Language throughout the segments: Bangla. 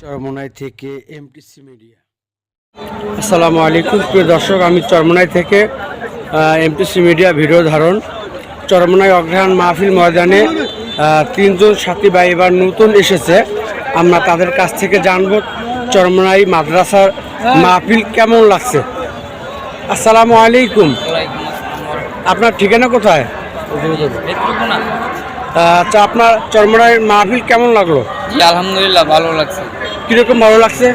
চরমনাই থেকে এমটিসি মিডিয়া আসসালামু আলাইকুম প্রিয় দর্শক আমি চরমনাই থেকে এমটিসি মিডিয়া ভিডিও ধারণ। চরমনাই অগ্রহায়ণ মাহফিল ময়দানে তিনজন সাথী ভাই এবার নতুন এসেছে। আমরা তাদের কাছ থেকে জানব চরমনাই মাদ্রাসার মাহফিল কেমন লাগছে। আসসালামু আলাইকুম। আপনার ঠিকানা কোথায়? আচ্ছা আপনার চরমনাই মাহফিল কেমন লাগল? আলহামদুলিল্লাহ ভালো লাগছে। কীরকম ভালো লাগছে?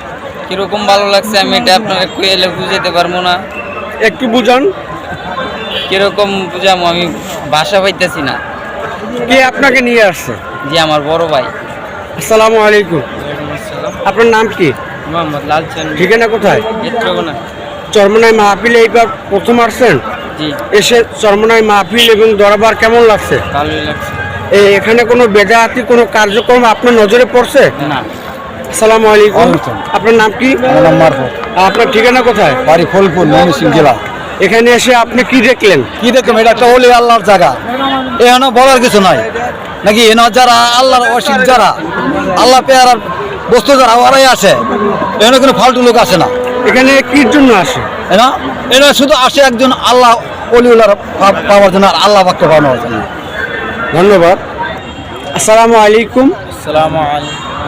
কীরকম ভালো লাগছে আমি এটা আপনার আপনাকে কুয়েলে বুঝাতে পারব না। একটু বুঝান। কীরকম বুঝামো আমি ভাষা পাইতেছি না। কে আপনাকে নিয়ে আসছে? জি আমার বড় ভাই। আসসালামু আলাইকুম। আপনার নাম কি? মোহাম্মদ লালচন ঠিকানা কোথায়? চিত্রকোনা চরমনাই মাহফিলে এইবার প্রথম আসছেন? জি। এসে চরমনাই মাহফিল এবং দরবার কেমন লাগছে? ভালোই লাগছে। এই এখানে কোনো বেদাহাতি কোনো কার্যক্রম আপনার নজরে পড়ছে? না। আসসালামু আলাইকুম। আপনার নাম কি? আপনার ঠিকানা কোথায়? বাড়ি ফলপুর ময়মনসিংহ জেলা। এখানে এসে আপনি কি দেখলেন? কি দেখুন এটা একটা ওলি আল্লাহর জায়গা। এখানে বলার কিছু নাই। নাকি এনে যারা আল্লাহর অসিক যারা আল্লাহ পেয়ারার বস্তু যারা ওরাই আছে। এখানে কোনো ফালতু লোক আসে না। এখানে কির জন্য আসে? এনা এরা শুধু আসে একজন আল্লাহ অলিউলার পাওয়ার জন্য আর আল্লাহ বাক্য পাওয়ার জন্য। ধন্যবাদ। আসসালামু আলাইকুম। আসসালামু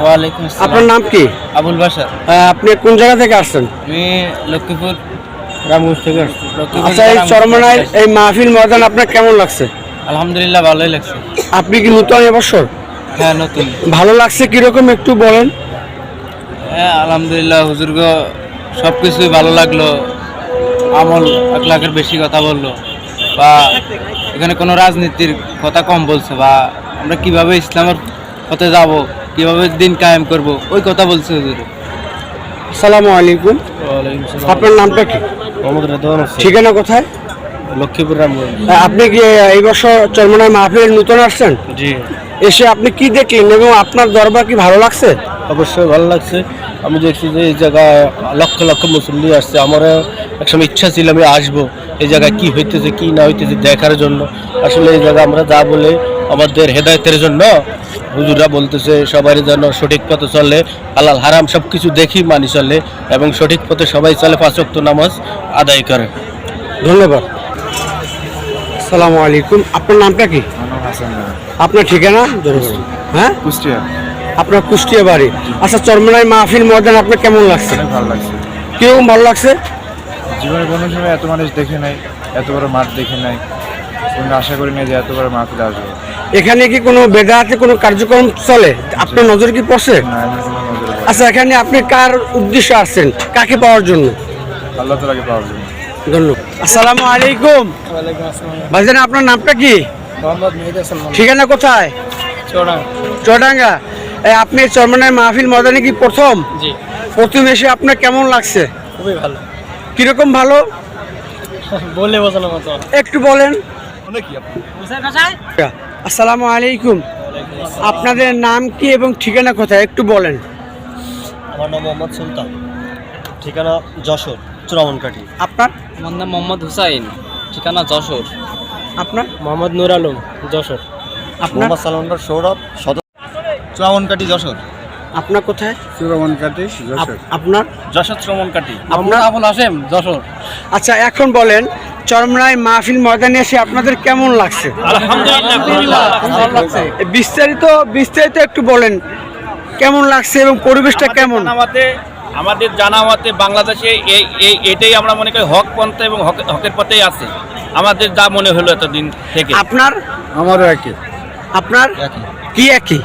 ওয়ালাইকুম আপনার নাম কি? আবুল বাসার আপনি কোন জায়গা থেকে আসছেন? আমি লক্ষ্মীপুর। রামগঞ্জ থেকে আচ্ছা এই চরমনায় এই মাহফিল ময়দান আপনার কেমন লাগছে? আলহামদুলিল্লাহ ভালোই লাগছে। আপনি কি নতুন এবছর হ্যাঁ নতুন। ভালো লাগছে কীরকম একটু বলেন। হ্যাঁ আলহামদুলিল্লাহ হুজুরগ সব কিছুই ভালো লাগল। আমল এক লাখের বেশি কথা বলল। বা এখানে কোনো রাজনীতির কথা কম বলছে বা আমরা কীভাবে ইসলামের পথে যাব? কীভাবে দিন কায়েম করব? ওই কথা বলছে হুজুর। আসসালামু আলাইকুম। আপনার নামটা কি? মোহাম্মদ রেদওয়ান ঠিকানা কোথায়? লক্ষ্মীপুর আপনি কি এই বছর চরমনায় মাহফিল নতুন আসছেন? জি। এসে আপনি কি দেখলেন এবং আপনার দরবার কি ভালো লাগছে? অবশ্যই ভালো লাগছে। আমি দেখছি যে এই জায়গায় লক্ষ লক্ষ মুসল্লি আসছে। আমারও একসময় ইচ্ছা ছিল আমি আসব। এই জায়গায় কি হইতেছে কি না হইতেছে দেখার জন্য। আসলে এই জায়গা আমরা যা বলে আমাদের হেদায়তের জন্য হুজুরা বলতেছে সবাই যেন সঠিক পথে চলে হালাল হারাম সব কিছু দেখি মানি চলে এবং সঠিক পথে সবাই চলে পাঁচক্ত নামাজ আদায় করে। ধন্যবাদ। আসসালামু আলাইকুম। আপনার নামটা কি? আপনার ঠিকানা? হ্যাঁ? কুষ্টিয়া। আপনার কুষ্টিয়া বাড়ি। আচ্ছা চরমনায় মাহফিল ময়দান আপনার কেমন লাগছে? ভালো লাগছে। কীরকম ভালো লাগছে? জীবনে কোনো সময় এত মানুষ দেখে নাই এত বড় মাঠ দেখে নাই। আশা করি না যে এত বড় মাহফিল আসবে। এখানে কি কোনো বেদাহাতে কোনো কার্যক্রম চলে? আপনার নজরে কি পড়ছে? আচ্ছা এখানে আপনি কার উদ্দেশ্যে আসছেন কাকে পাওয়ার জন্য? আল্লাহ তালাকে পাওয়ার জন্য। ধন্যবাদ। আসসালামু আলাইকুম। ভাইজান আপনার নামটা কি? মোহাম্মদ মেহিদ হাসান ঠিকানা কোথায়? আপনি চরমনায় মাহফিল ময়দানে কি প্রথম? প্রথম এসে আপনার কেমন লাগছে? খুবই ভালো। কীরকম ভালো? বলে বোঝানোর মতো। একটু বলেন। আসসালামু আলাইকুম। আপনাদের নাম কি এবং ঠিকানা কোথায়? একটু বলেন। আমার নাম মোহাম্মদ সুলতান। ঠিকানা যশোর চুরামনকাঠি। আপনার? আমার নাম মোহাম্মদ হুসাইন। ঠিকানা যশোর। আপনার? মোহাম্মদ নুর আলম যশোর। আপনার? মোহাম্মদ সালমান্ডার সৌরভ সদর চুরামনকাঠি যশোর। আপনার কোথায়? সুরমনকাটি আপ- আপনার? যশোর চুরামনকাঠি। আপনার? আবুল হাসেম যশোর। আচ্ছা এখন বলেন চরমনায় মাহফিল ময়দানে এসে আপনাদের কেমন লাগছে? বিস্তারিত বিস্তারিত একটু বলেন কেমন লাগছে এবং পরিবেশটা কেমন? আমাদের আমাদের জানামতে বাংলাদেশে এই এই এটাই আমরা মনে করি হক পন্থা এবং হক- হকের পথেই আছে। আমাদের যা মনে হলো এতদিন থেকে। আপনার? আমারও একই। আপনার? কি একই?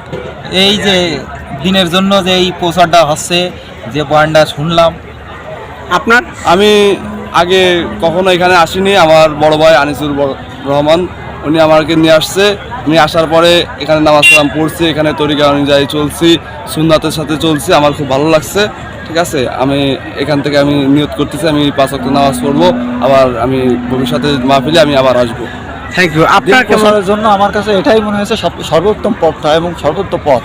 এই যে দিনের জন্য যে এই প্রচারটা হচ্ছে যে বয়ানটা শুনলাম। আপনার? আমি আগে কখনো এখানে আসিনি। আমার বড় ভাই আনিসুর রহমান উনি আমাকে নিয়ে আসছে। আমি আসার পরে এখানে নামাজ কালাম পড়ছি এখানে তরিকা অনুযায়ী চলছি সুন্নাতের সাথে চলছি আমার খুব ভালো লাগছে। ঠিক আছে আমি এখান থেকে আমি নিয়ত করতেছি আমি পাঁচ ওয়াক্ত নামাজ পড়ব আবার আমি ভবিষ্যতে মাহফিলে আমি আবার আসব। থ্যাংক ইউ আপনার জন্য আমার কাছে এটাই মনে হয়েছে সব- সর্বোত্তম পথটা এবং সর্বোত্তম পথ।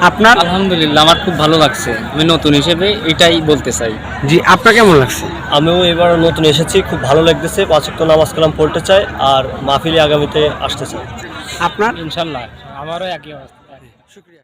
আপনার? আলহামদুলিল্লাহ আমার খুব ভালো লাগছে। আমি নতুন হিসেবে এটাই বলতে চাই। জি আপনার কেমন লাগছে? আমিও এবার নতুন এসেছি খুব ভালো লাগতেছে পাঁচক্ত নামাজ কালাম পড়তে চাই আর মাহফিলে আগামীতে আসতে চাই। আপনার? ইনশাল্লাহ আমারও একই অবস্থা। শুক্রিয়া।